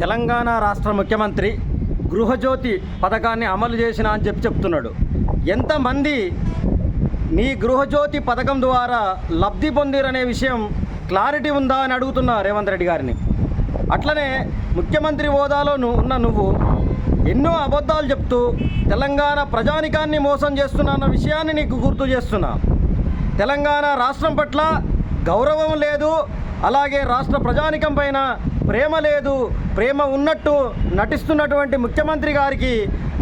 తెలంగాణ రాష్ట్ర ముఖ్యమంత్రి గృహజ్యోతి పథకాన్ని అమలు చేసిన అని చెప్పి చెప్తున్నాడు. ఎంతమంది నీ గృహజ్యోతి పథకం ద్వారా లబ్ధి పొందిరనే విషయం క్లారిటీ ఉందా అని అడుగుతున్నా రేవంత్ రెడ్డి గారిని. అట్లనే ముఖ్యమంత్రి హోదాలో ఉన్న నువ్వు ఎన్నో అబద్ధాలు చెప్తూ తెలంగాణ ప్రజానికాన్ని మోసం చేస్తున్నా అన్న విషయాన్ని నీకు గుర్తు చేస్తున్నా. తెలంగాణ రాష్ట్రం పట్ల గౌరవం లేదు అలాగే రాష్ట్ర ప్రజానికం పైన ప్రేమ లేదు ప్రేమ ఉన్నట్టు నటిస్తున్నటువంటి ముఖ్యమంత్రి గారికి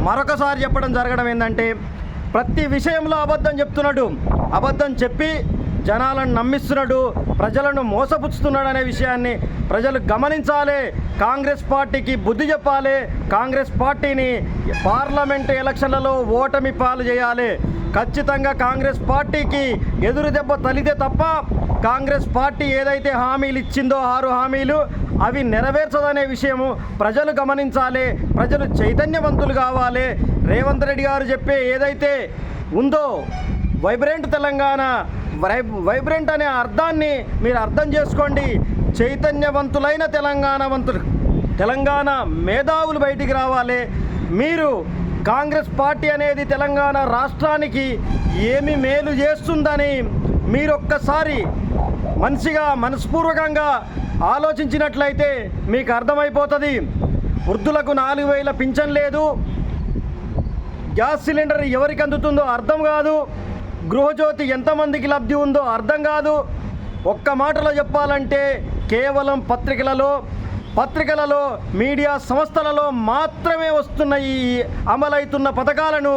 మరొకసారి చెప్పడం జరగడం ఏంటంటే ప్రతి విషయంలో అబద్ధం చెప్తున్నట్టు అబద్ధం చెప్పి జనాలను నమ్మిస్తున్నాడు ప్రజలను మోసపుచ్చుతున్నాడు అనే విషయాన్ని ప్రజలు గమనించాలి. కాంగ్రెస్ పార్టీకి బుద్ధి చెప్పాలి. కాంగ్రెస్ పార్టీని పార్లమెంట్ ఎలక్షన్లలో ఓటమి పాలు చేయాలి. ఖచ్చితంగా కాంగ్రెస్ పార్టీకి ఎదురు దెబ్బ తలితే తప్ప కాంగ్రెస్ పార్టీ ఏదైతే హామీలు ఇచ్చిందో ఆరు హామీలు అవి నెరవేర్చదనే విషయము ప్రజలు గమనించాలి. ప్రజలు చైతన్యవంతులు కావాలి. రేవంత్ రెడ్డి గారు చెప్పే ఏదైతే ఉందో వైబ్రెంట్ తెలంగాణ వైబ్రెంట్ అనే అర్థాన్ని మీరు అర్థం చేసుకోండి. చైతన్యవంతులైన తెలంగాణవంతులు తెలంగాణ మేధావులు బయటికి రావాలి. మీరు కాంగ్రెస్ పార్టీ అనేది తెలంగాణ రాష్ట్రానికి ఏమి మేలు చేస్తుందని మీరొక్కసారి మనిషిగా మనస్పూర్వకంగా ఆలోచించినట్లయితే మీకు అర్థమైపోతుంది. వృద్ధులకు నాలుగు వేల పింఛన్ లేదు. గ్యాస్ సిలిండర్ ఎవరికి అందుతుందో అర్థం కాదు. గృహజ్యోతి ఎంతమందికి లబ్ధి ఉందో అర్థం కాదు. ఒక్క మాటలో చెప్పాలంటే కేవలం పత్రికలలో పత్రికలలో మీడియా సంస్థలలో మాత్రమే వస్తున్న ఈ అమలవుతున్న పథకాలను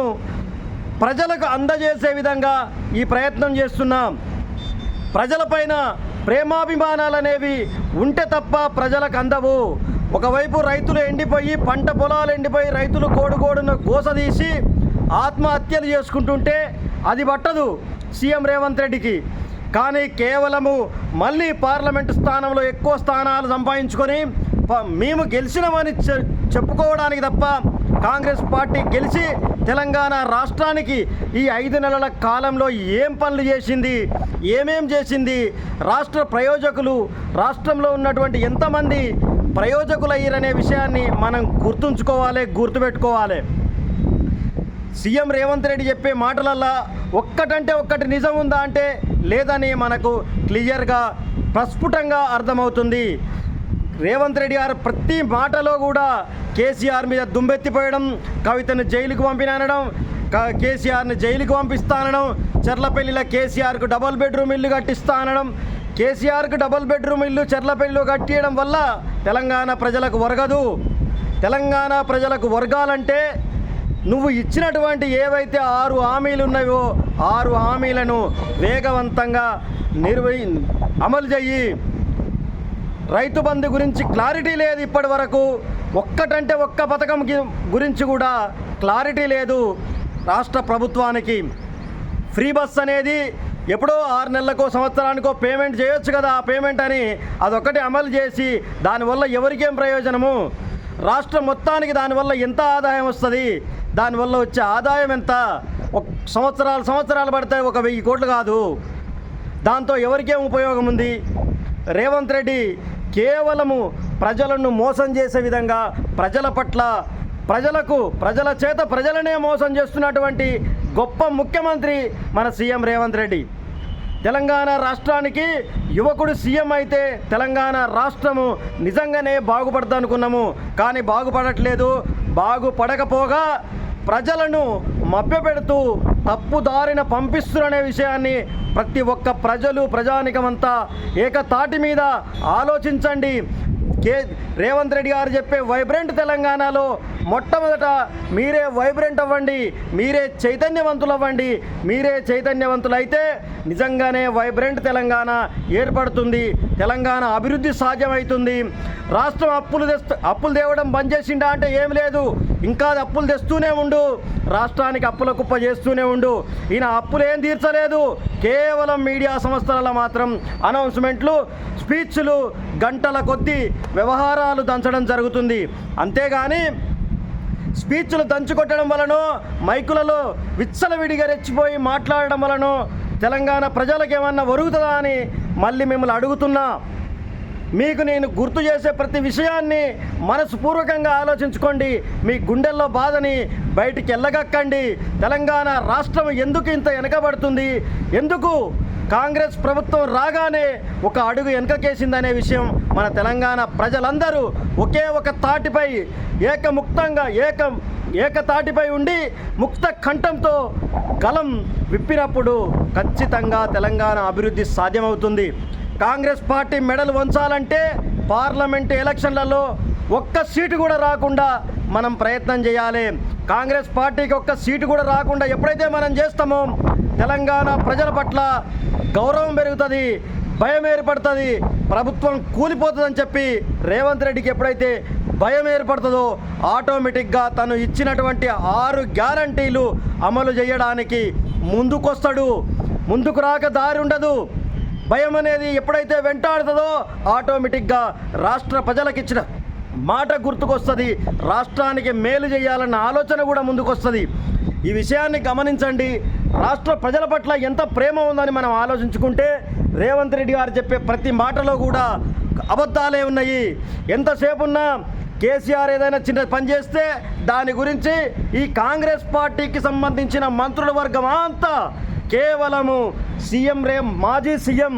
ప్రజలకు అందజేసే విధంగా ఈ ప్రయత్నం చేస్తున్నాం. ప్రజలపైన ప్రేమాభిమానాలు అనేవి ఉంటే తప్ప ప్రజలకు అందవు. ఒకవైపు రైతులు ఎండిపోయి పంట పొలాలు ఎండిపోయి రైతులు కోడుకోడున గోస తీసి ఆత్మహత్యలు చేసుకుంటుంటే అది పట్టదు సీఎం రేవంత్ రెడ్డికి. కానీ కేవలము మళ్ళీ పార్లమెంటు స్థానంలో ఎక్కువ స్థానాలు సంపాదించుకొని ప- మేము గెలిచినామని చె- చెప్పుకోవడానికి తప్ప కాంగ్రెస్ పార్టీ గెలిచి తెలంగాణ రాష్ట్రానికి ఈ ఐదు నెలల కాలంలో ఏం పనులు చేసింది ఏమేం చేసింది రాష్ట్ర ప్రయోజకులు రాష్ట్రంలో ఉన్నటువంటి ఎంతమంది ప్రయోజకులు అయ్యారనే విషయాన్ని మనం గుర్తుంచుకోవాలి గుర్తుపెట్టుకోవాలి. సీఎం రేవంత్ రెడ్డి చెప్పే మాటలల్లా ఒక్కటంటే ఒక్కటి నిజం ఉందా అంటే లేదని మనకు క్లియర్గా ప్రస్ఫుటంగా అర్థమవుతుంది. రేవంత్ రెడ్డి గారు ప్రతి మాటలో కూడా కేసీఆర్ మీద దుమ్మెత్తిపోయడం కవితను జైలుకు పంపిననడం క- కేసీఆర్ని జైలుకు పంపిస్తా అనడం చెర్లపల్లిలో కేసీఆర్కు డబుల్ బెడ్రూమ్ ఇల్లు కట్టిస్తా అనడం కేసీఆర్కు డబుల్ బెడ్రూమ్ ఇల్లు చెర్లపల్లిలో కట్టియడం వల్ల తెలంగాణ ప్రజలకు ఒరగదు. తెలంగాణ ప్రజలకు వర్గాలంటే నువ్వు ఇచ్చినటువంటి ఏవైతే ఆరు హామీలు ఉన్నాయో ఆరు హామీలను వేగవంతంగా నిర్వహి అమలు చెయ్యి. రైతు బంధు గురించి క్లారిటీ లేదు ఇప్పటి వరకు. ఒక్కటంటే ఒక్క పథకం గురించి కూడా క్లారిటీ లేదు రాష్ట్ర ప్రభుత్వానికి. ఫ్రీ బస్ అనేది ఎప్పుడో ఆరు నెలలకో సంవత్సరానికో పేమెంట్ చేయొచ్చు కదా ఆ పేమెంట్ అని అదొక్కటి అమలు చేసి దానివల్ల ఎవరికేం ప్రయోజనము? రాష్ట్రం మొత్తానికి దానివల్ల ఎంత ఆదాయం వస్తుంది? దానివల్ల వచ్చే ఆదాయం ఎంత? ఒక సంవత్సరాలు సంవత్సరాలు పడితే ఒక వెయ్యి కోట్లు కాదు. దాంతో ఎవరికేం ఉపయోగం ఉంది? రేవంత్ రెడ్డి కేవలము ప్రజలను మోసం చేసే విధంగా ప్రజల పట్ల ప్రజలకు ప్రజల చేత ప్రజలనే మోసం చేస్తున్నటువంటి గొప్ప ముఖ్యమంత్రి మన సీఎం రేవంత్ రెడ్డి. తెలంగాణ రాష్ట్రానికి యువకుడు సీఎం అయితే తెలంగాణ రాష్ట్రము నిజంగానే బాగుపడదనుకున్నాము. కానీ బాగుపడట్లేదు. బాగుపడకపోగా ప్రజలను మభ్యపెడుతూ తప్పుదారిన పంపిస్తురనే విషయాన్ని ప్రతి ఒక్క ప్రజలు ప్రజానికమంతా ఏకతాటి మీద ఆలోచించండి. కే రేవంత్ రెడ్డి గారు చెప్పే వైబ్రెంట్ తెలంగాణలో మొట్టమొదట మీరే వైబ్రెంట్ అవ్వండి మీరే చైతన్యవంతులు అవ్వండి మీరే చైతన్యవంతులైతే నిజంగానే వైబ్రెంట్ తెలంగాణ ఏర్పడుతుంది. తెలంగాణ అభివృద్ధి సాధ్యమవుతుంది రాష్ట్రం అప్పులు తెస్తు అప్పులు తేవడం బంద్ చేసిండా అంటే ఏం లేదు. ఇంకా అది అప్పులు తెస్తూనే ఉండు. రాష్ట్రానికి అప్పుల కుప్ప చేస్తూనే ఉండు. ఈయన అప్పులు ఏం తీర్చలేదు. కేవలం మీడియా సంస్థలలో మాత్రం అనౌన్స్మెంట్లు స్పీచ్లు గంటల కొద్దీ వ్యవహారాలు దంచడం జరుగుతుంది. అంతేగాని స్పీచ్లు దంచుకొట్టడం వలనో మైకులలో విచ్చలవిడిగా రెచ్చిపోయి మాట్లాడడం వలనో తెలంగాణ ప్రజలకు ఏమన్నా ఒరుగుతుందా అని మళ్ళీ మిమ్మల్ని అడుగుతున్నా. మీకు నేను గుర్తు చేసే ప్రతి విషయాన్ని మనస్పూర్వకంగా ఆలోచించుకోండి. మీ గుండెల్లో బాధని బయటికి వెళ్ళగక్కండి తెలంగాణ రాష్ట్రం ఎందుకు ఇంత వెనకబడుతుంది? ఎందుకు కాంగ్రెస్ ప్రభుత్వం రాగానే ఒక అడుగు వెనకకేసిందనే విషయం మన తెలంగాణ ప్రజలందరూ ఒకే ఒక తాటిపై ఏకముక్తంగా ఏకం ఏకతాటిపై ఉండి ముక్త కంఠంతో గలం విప్పినప్పుడు ఖచ్చితంగా తెలంగాణ అభివృద్ధి సాధ్యమవుతుంది. కాంగ్రెస్ పార్టీ మెడలు వంచాలంటే పార్లమెంట్ ఎలక్షన్లలో ఒక్క సీటు కూడా రాకుండా మనం ప్రయత్నం చేయాలి. కాంగ్రెస్ పార్టీకి ఒక్క సీటు కూడా రాకుండా ఎప్పుడైతే మనం చేస్తామో తెలంగాణ ప్రజల పట్ల గౌరవం పెరుగుతుంది. భయం ఏర్పడుతుంది. ప్రభుత్వం కూలిపోతుందని చెప్పి రేవంత్ రెడ్డికి ఎప్పుడైతే భయం ఏర్పడుతుందో ఆటోమేటిక్గా తను ఇచ్చినటువంటి ఆరు గ్యారంటీలు అమలు చేయడానికి ముందుకొస్తాడు. ముందుకు రాక దారి ఉండదు. భయం అనేది ఎప్పుడైతే వెంటాడుతుందో ఆటోమేటిక్గా రాష్ట్ర ప్రజలకు ఇచ్చిన మాట గుర్తుకొస్తుంది. రాష్ట్రానికి మేలు చేయాలన్న ఆలోచన కూడా ముందుకొస్తుంది. ఈ విషయాన్ని గమనించండి. రాష్ట్ర ప్రజల పట్ల ఎంత ప్రేమ ఉందని మనం ఆలోచించుకుంటే రేవంత్ రెడ్డి గారు చెప్పే ప్రతి మాటలో కూడా అబద్ధాలే ఉన్నాయి. ఎంతసేపు ఉన్నా కేసీఆర్ ఏదైనా చిన్న పని చేస్తే దాని గురించి ఈ కాంగ్రెస్ పార్టీకి సంబంధించిన మంత్రుల వర్గం అంతా కేవలము సీఎం రే మాజీ సీఎం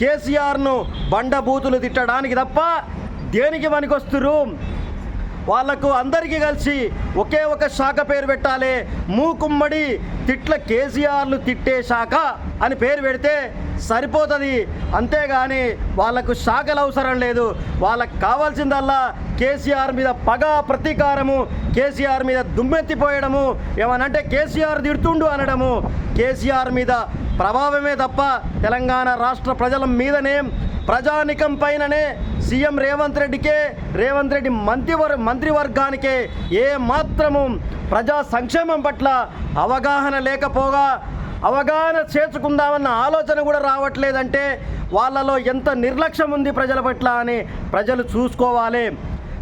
కేసీఆర్ను బండబూతులు తిట్టడానికి తప్ప దేనికి పనికొస్తురు వాళ్ళకు అందరికీ కలిసి ఒకే ఒక శాఖ పేరు పెట్టాలి. మూకుమ్మడి తిట్ల కేసీఆర్లు తిట్టే శాఖ అని పేరు పెడితే సరిపోతుంది. అంతేగాని వాళ్ళకు శాఖలు అవసరం లేదు. వాళ్ళకు కావాల్సిందల్లా కేసీఆర్ మీద పగ ప్రతీకారము కేసీఆర్ మీద దుమ్మెత్తిపోయడము. ఏమనంటే కేసీఆర్ తిడుతుండు అనడము. కేసీఆర్ మీద ప్రభావమే తప్ప తెలంగాణ రాష్ట్ర ప్రజల మీదనే ప్రజానికం పైననే సీఎం రేవంత్ రెడ్డికే రేవంత్ రెడ్డి మంత్రివర్ మంత్రివర్గానికే ఏ మాత్రము ప్రజా సంక్షేమం పట్ల అవగాహన లేకపోగా అవగాహన చేర్చుకుందామన్న ఆలోచన కూడా రావట్లేదంటే వాళ్ళలో ఎంత నిర్లక్ష్యం ఉంది ప్రజల పట్ల అని ప్రజలు చూసుకోవాలి.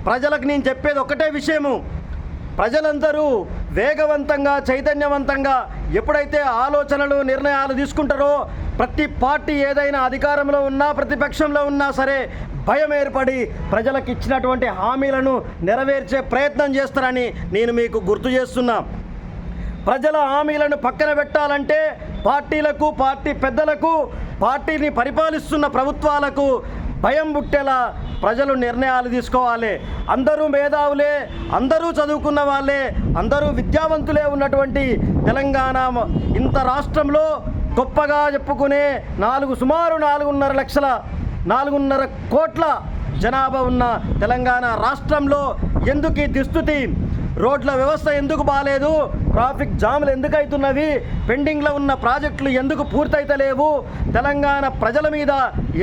ప్రజలకు నేను చెప్పేది ఒకటే విషయము. ప్రజలందరూ వేగవంతంగా చైతన్యవంతంగా ఎప్పుడైతే ఆలోచనలు నిర్ణయాలు తీసుకుంటారో ప్రతి పార్టీ ఏదైనా అధికారంలో ఉన్నా ప్రతిపక్షంలో ఉన్నా సరే భయం ఏర్పడి ప్రజలకు ఇచ్చినటువంటి హామీలను నెరవేర్చే ప్రయత్నం చేస్తారని నేను మీకు గుర్తు చేస్తున్నా. ప్రజల హామీలను పక్కన పెట్టాలంటే పార్టీలకు పార్టీ పెద్దలకు పార్టీని పరిపాలిస్తున్న ప్రభుత్వాలకు భయం పుట్టేలా ప్రజలు నిర్ణయాలు తీసుకోవాలి. అందరూ మేధావులే అందరూ చదువుకున్న వాళ్ళే అందరూ విద్యావంతులే ఉన్నటువంటి తెలంగాణ ఇంత రాష్ట్రంలో గొప్పగా చెప్పుకునే నాలుగు సుమారు నాలుగున్నర లక్షల నాలుగున్నర కోట్ల జనాభా ఉన్న తెలంగాణ రాష్ట్రంలో ఎందుకు ఈ దుస్థితి? రోడ్ల వ్యవస్థ ఎందుకు బాగాలేదు ట్రాఫిక్ జాములు ఎందుకు అవుతున్నవి పెండింగ్లో ఉన్న ప్రాజెక్టులు ఎందుకు పూర్తయితలేవు? తెలంగాణ ప్రజల మీద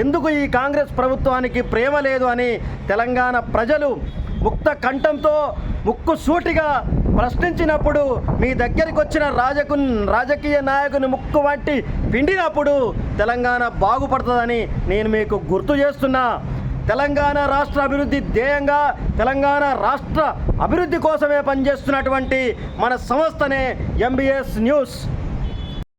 ఎందుకు ఈ కాంగ్రెస్ ప్రభుత్వానికి ప్రేమ లేదు అని తెలంగాణ ప్రజలు ముక్త కంఠంతో ముక్కు సూటిగా ప్రశ్నించినప్పుడు మీ దగ్గరికి వచ్చిన రాజకు రాజకీయ నాయకుని ముక్కు వంటి పిండినప్పుడు తెలంగాణ బాగుపడుతుందని నేను మీకు గుర్తు చేస్తున్నా. తెలంగాణ రాష్ట్ర అభివృద్ధి ధ్యేయంగా తెలంగాణ రాష్ట్ర అభివృద్ధి కోసమే పనిచేస్తున్నటువంటి మన సంస్థనే ఎంబీఎస్ న్యూస్